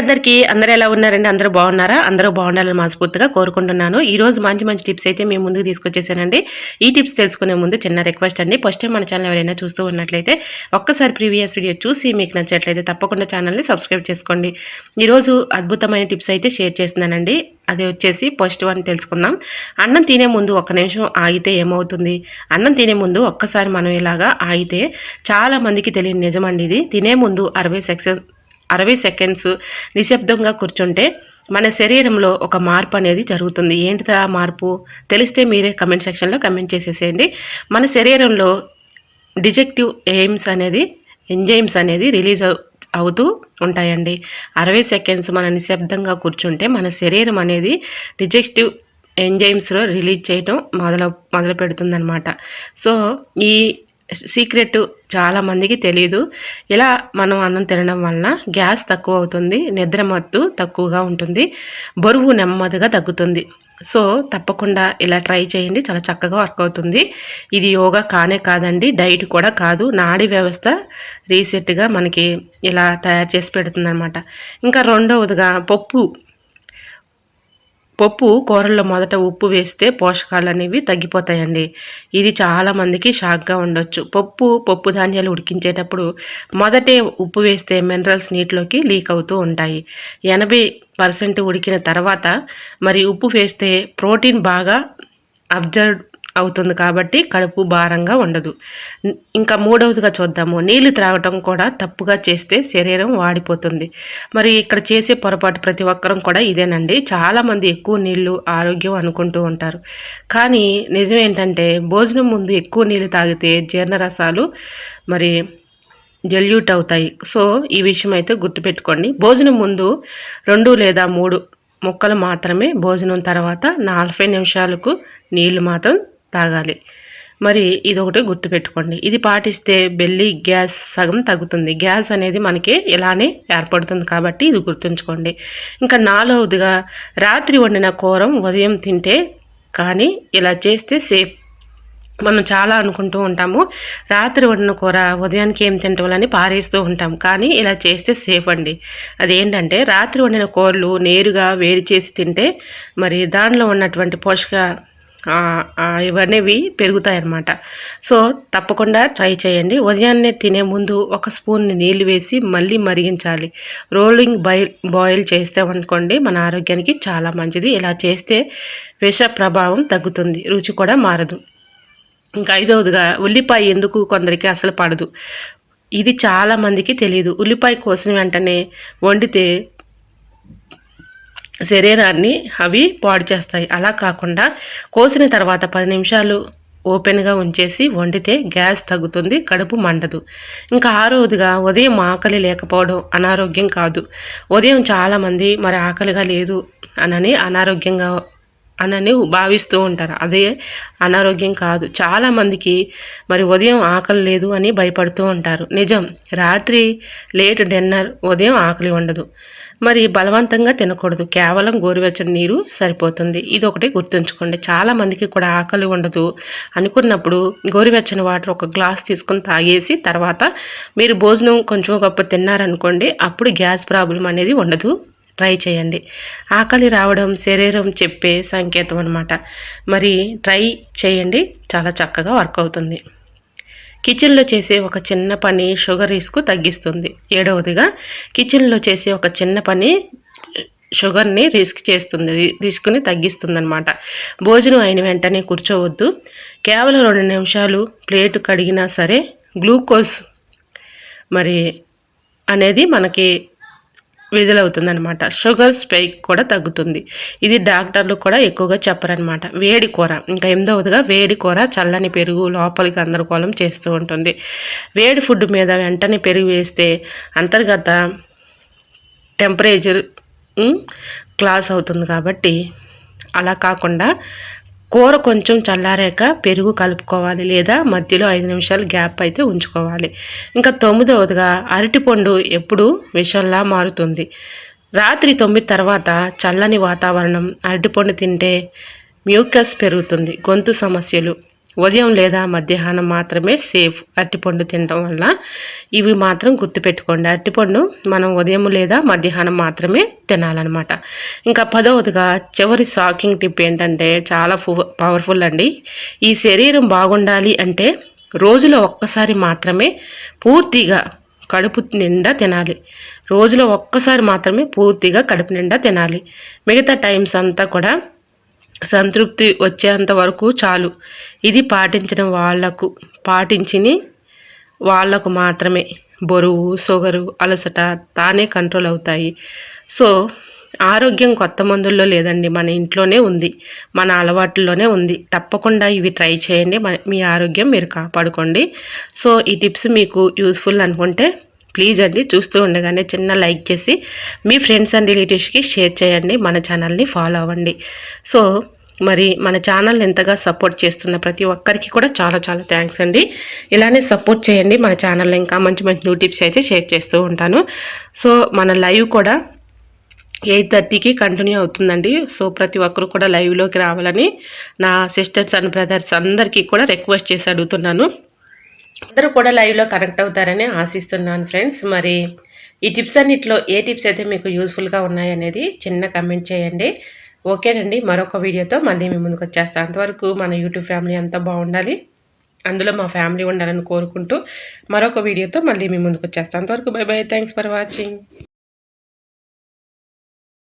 అందరికీ అందరూ ఎలా ఉన్నారండి? అందరూ బాగున్నారా? అందరూ బాగుండాలని మనస్ఫూర్తిగా కోరుకుంటున్నాను. ఈ రోజు మంచి మంచి టిప్స్ అయితే మేము ముందుకు తీసుకొచ్చేసానండి. ఈ టిప్స్ తెలుసుకునే ముందు చిన్న రిక్వెస్ట్ అండి. ఫస్ట్ టైం మన ఛానల్ ఎవరైనా చూస్తూ ఉన్నట్లయితే ఒక్కసారి ప్రీవియస్ వీడియో చూసి మీకు నచ్చట్లయితే తప్పకుండా ఛానల్ని సబ్స్క్రైబ్ చేసుకోండి. ఈరోజు అద్భుతమైన టిప్స్ అయితే షేర్ చేస్తున్నానండి. అది వచ్చేసి ఫస్ట్ వన్ తెలుసుకుందాం. అన్నం తినే ముందు ఒక్క నిమిషం ఆగితే ఏమవుతుంది? అన్నం తినే ముందు ఒక్కసారి మనం ఇలాగా ఆగితే చాలా మందికి తెలియని నిజమండి ఇది. తినే ముందు అరవై సెక్షన్ అరవై సెకండ్స్ నిశ్శబ్దంగా కూర్చుంటే మన శరీరంలో ఒక మార్పు అనేది జరుగుతుంది. ఏంటిది ఆ మార్పు? తెలిస్తే మీరే కమెంట్ సెక్షన్లో కమెంట్ చేసేసేయండి. మన శరీరంలో డిజెక్టివ్ ఎయిమ్స్ అనేది ఎంజైమ్స్ అనేది రిలీజ్ అవుతూ ఉంటాయండి. అరవై సెకండ్స్ మన నిశ్శబ్దంగా కూర్చుంటే మన శరీరం అనేది డిజెక్టివ్ ఎంజైమ్స్లో రిలీజ్ చేయటం మొదలు మొదలు పెడుతుందనమాట సో ఈ సీక్రెట్ చాలామందికి తెలియదు ఇలా మనం అన్నం తినడం వలన గ్యాస్ తక్కువ అవుతుంది నిద్ర మత్తు తక్కువగా ఉంటుంది బరువు నెమ్మదిగా తగ్గుతుంది. సో తప్పకుండా ఇలా ట్రై చేయండి. చాలా చక్కగా వర్క్ అవుతుంది. ఇది యోగా కానే కాదండి డైట్ కూడా కాదు. నాడీ వ్యవస్థ రీసెట్గా మనకి ఇలా తయారు చేసి పెడుతుంది అనమాట ఇంకా రెండవదిగా పప్పు. పప్పు కూరల్లో మొదట ఉప్పు వేస్తే పోషకాలు అనేవి తగ్గిపోతాయండి. ఇది చాలామందికి షాక్గా ఉండొచ్చు. పప్పు పప్పు ధాన్యాలు ఉడికించేటప్పుడు మొదటే ఉప్పు వేస్తే మినరల్స్ నీటిలోకి లీక్ అవుతూ ఉంటాయి. ఎనభై పర్సెంట్ ఉడికిన తర్వాత మరి ఉప్పు వేస్తే ప్రోటీన్ బాగా అబ్జర్వ్ అవుతుంది కాబట్టి కడుపు భారంగా ఉండదు. ఇంకా మూడవదిగా చూద్దాము. నీళ్ళు త్రాగటం కూడా తప్పుగా చేస్తే శరీరం వాడిపోతుంది. మరి ఇక్కడ చేసే పొరపాటు ప్రతి ఒక్కరం కూడా ఇదేనండి. చాలామంది ఎక్కువ నీళ్ళు ఆరోగ్యం అనుకుంటూ ఉంటారు. కానీ నిజం ఏంటంటే భోజనం ముందు ఎక్కువ నీళ్ళు తాగితే జీర్ణరసాలు మరి జల్యూట్ అవుతాయి. సో ఈ విషయం అయితే గుర్తుపెట్టుకోండి. భోజనం ముందు రెండు లేదా మూడు ముక్కలు మాత్రమే భోజనం తర్వాత నలభై నిమిషాలకు నీళ్ళు మాత్రం తాగాలి. మరి ఇదొకటి గుర్తుపెట్టుకోండి. ఇది పాటిస్తే బెల్లి గ్యాస్ సగం తగ్గుతుంది. గ్యాస్ అనేది మనకి ఇలానే ఏర్పడుతుంది కాబట్టి ఇది గుర్తుంచుకోండి. ఇంకా నాలుగవదిగా రాత్రి వండిన కూరం ఉదయం తింటే కానీ ఇలా చేస్తే సేఫ్. మనం చాలా అనుకుంటూ ఉంటాము రాత్రి వండిన కూర ఉదయానికి ఏం తింటామని పారేస్తూ ఉంటాం. కానీ ఇలా చేస్తే సేఫ్ అండి. అదేంటంటే రాత్రి వండిన కూరలు నేరుగా వేడి చేసి తింటే మరి దానిలో ఉన్నటువంటి పోషక ఇవనేవి పెరుగుతాయి అన్నమాట సో తప్పకుండా ట్రై చేయండి. ఉదయాన్నే తినే ముందు ఒక స్పూన్ నీళ్ళు వేసి మళ్ళీ మరిగించాలి. రోలింగ్ బాయిల్ బాయిల్ చేస్తామనుకోండి మన ఆరోగ్యానికి చాలా మంచిది. ఇలా చేస్తే విష ప్రభావం తగ్గుతుంది. రుచి కూడా మారదు. ఇంకా ఐదవదిగా ఉల్లిపాయ ఎందుకు కొందరికి అసలు పడదు? ఇది చాలామందికి తెలియదు ఉల్లిపాయ కోసిన వెంటనే వండితే శరీరాన్ని అవి పాడు చేస్తాయి. అలా కాకుండా కోసిన తర్వాత పది నిమిషాలు ఓపెన్గా ఉంచేసి వండితే గ్యాస్ తగ్గుతుంది కడుపు మండదు. ఇంకా ఆరోదిగా ఉదయం ఆకలి లేకపోవడం అనారోగ్యం కాదు. ఉదయం చాలామంది మరి ఆకలిగా లేదు అనని అనారోగ్యంగా అనని భావిస్తూ ఉంటారు. అదే అనారోగ్యం కాదు. చాలామందికి మరి ఉదయం ఆకలి లేదు అని భయపడుతూ ఉంటారు. నిజం రాత్రి లేట్ డిన్నర్ ఉదయం ఆకలి ఉండదు. మరి బలవంతంగా తినకూడదు. కేవలం గోరువెచ్చని నీరు సరిపోతుంది. ఇది ఒకటి గుర్తుంచుకోండి. చాలా మందికి కూడా ఆకలి ఉండదు. అనుకున్నప్పుడు గోరువెచ్చని వాటర్ ఒక గ్లాస్ తీసుకొని తాగేసి తర్వాత మీరు భోజనం కొంచెం గొప్ప తిన్నారనుకోండి అప్పుడు గ్యాస్ ప్రాబ్లం అనేది ఉండదు. ట్రై చేయండి. ఆకలి రావడం శరీరం చెప్పే సంకేతం అనమాట మరి ట్రై చేయండి. చాలా చక్కగా వర్క్ అవుతుంది. కిచెన్లో చేసే ఒక చిన్న పని షుగర్ రిస్క్ తగ్గిస్తుంది. ఏడవదిగా కిచెన్లో చేసే ఒక చిన్న పని షుగర్ని రిస్క్ చేస్తుంది రిస్క్ని తగ్గిస్తుంది అనమాట భోజనం అయిన వెంటనే కూర్చోవద్దు. కేవలం రెండు నిమిషాలు ప్లేటు కడిగినా సరే గ్లూకోజ్ మరి అనేది మనకి విడుదలవుతుందనమాట షుగర్ స్పైక్ కూడా తగ్గుతుంది. ఇది డాక్టర్లు కూడా ఎక్కువగా చెప్పరనమాట వేడి కూర ఇంకా ఎనిమిదవదిగా వేడి కూర చల్లని పెరుగు లోపలికి గందరగోళం చేస్తూ ఉంటుంది. వేడి ఫుడ్ మీద వెంటనే పెరుగు వేస్తే అంతర్గత టెంపరేచర్ క్లాస్ అవుతుంది కాబట్టి అలా కాకుండా కూర కొంచెం చల్లారాక పెరుగు కలుపుకోవాలి లేదా మధ్యలో ఐదు నిమిషాలు గ్యాప్ అయితే ఉంచుకోవాలి. ఇంకా తొమ్మిదవదిగా అరటిపండు ఎప్పుడు విషంలా మారుతుంది. రాత్రి తొమ్మిది తర్వాత చల్లని వాతావరణం అరటిపండు తింటే మ్యూకస్ పెరుగుతుంది గొంతు సమస్యలు. ఉదయం లేదా మధ్యాహ్నం మాత్రమే సేఫ్ అరటిపండు తినడం వల్ల ఇవి మాత్రం గుర్తుపెట్టుకోండి. అరటిపండు మనం ఉదయం లేదా మధ్యాహ్నం మాత్రమే తినాలన్నమాట. ఇంకా పదవదిగా చివరి షాకింగ్ టిప్ ఏంటంటే చాలా పవర్ఫుల్ అండి. ఈ శరీరం బాగుండాలి అంటే రోజులో ఒక్కసారి మాత్రమే పూర్తిగా కడుపు నిండా తినాలి. రోజులో ఒక్కసారి మాత్రమే పూర్తిగా కడుపు నిండా తినాలి. మిగతా టైమ్స్ అంతా కూడా సంతృప్తి వచ్చేంత వరకు చాలు. ఇది పాటించడం వాళ్ళకు పాటించిని వాళ్ళకు మాత్రమే. బరువు షుగరు అలసట తానే కంట్రోల్ అవుతాయి. సో ఆరోగ్యం కొత్త మందుల్లో లేదండి మన ఇంట్లోనే ఉంది మన అలవాట్లోనే ఉంది. తప్పకుండా ఇవి ట్రై చేయండి మీ ఆరోగ్యం మీరు కాపాడుకోండి. సో ఈ టిప్స్ మీకు యూస్ఫుల్ అనుకుంటే ప్లీజ్ అండి చూస్తూ ఉండగానే చిన్న లైక్ చేసి మీ ఫ్రెండ్స్ అండ్ రిలేటివ్స్కి షేర్ చేయండి మన ఛానల్ని ఫాలో అవ్వండి. సో మరి మన ఛానల్ ఎంతగా సపోర్ట్ చేస్తున్న ప్రతి ఒక్కరికి కూడా చాలా చాలా థ్యాంక్స్ అండి. ఇలానే సపోర్ట్ చేయండి. మన ఛానల్లో ఇంకా మంచి మంచి న్యూ టిప్స్ అయితే షేర్ చేస్తూ ఉంటాను. సో మన లైవ్ కూడా ఎయిట్ థర్టీకి కంటిన్యూ అవుతుందండి. సో ప్రతి ఒక్కరు కూడా లైవ్లోకి రావాలని నా సిస్టర్స్ అండ్ బ్రదర్స్ అందరికీ కూడా రిక్వెస్ట్ చేసి అడుగుతున్నాను. అందరూ కూడా లైవ్లో కనెక్ట్ అవుతారని ఆశిస్తున్నాను ఫ్రెండ్స్ మరి ఈ టిప్స్ అన్నిట్లో ఏ టిప్స్ అయితే మీకు యూస్ఫుల్గా ఉన్నాయనేది చిన్న కమెంట్ చేయండి. ఓకేనండి మరొక వీడియోతో మళ్ళీ మీ ముందుకు వచ్చేస్తాను అంతవరకు మన యూట్యూబ్ ఫ్యామిలీ అంతా బాగుండాలి. అందులో మా ఫ్యామిలీ ఉండాలని కోరుకుంటూ మరొక వీడియోతో మళ్ళీ మీ ముందుకు వచ్చేస్తాను అంతవరకు bye bye thanks for watching.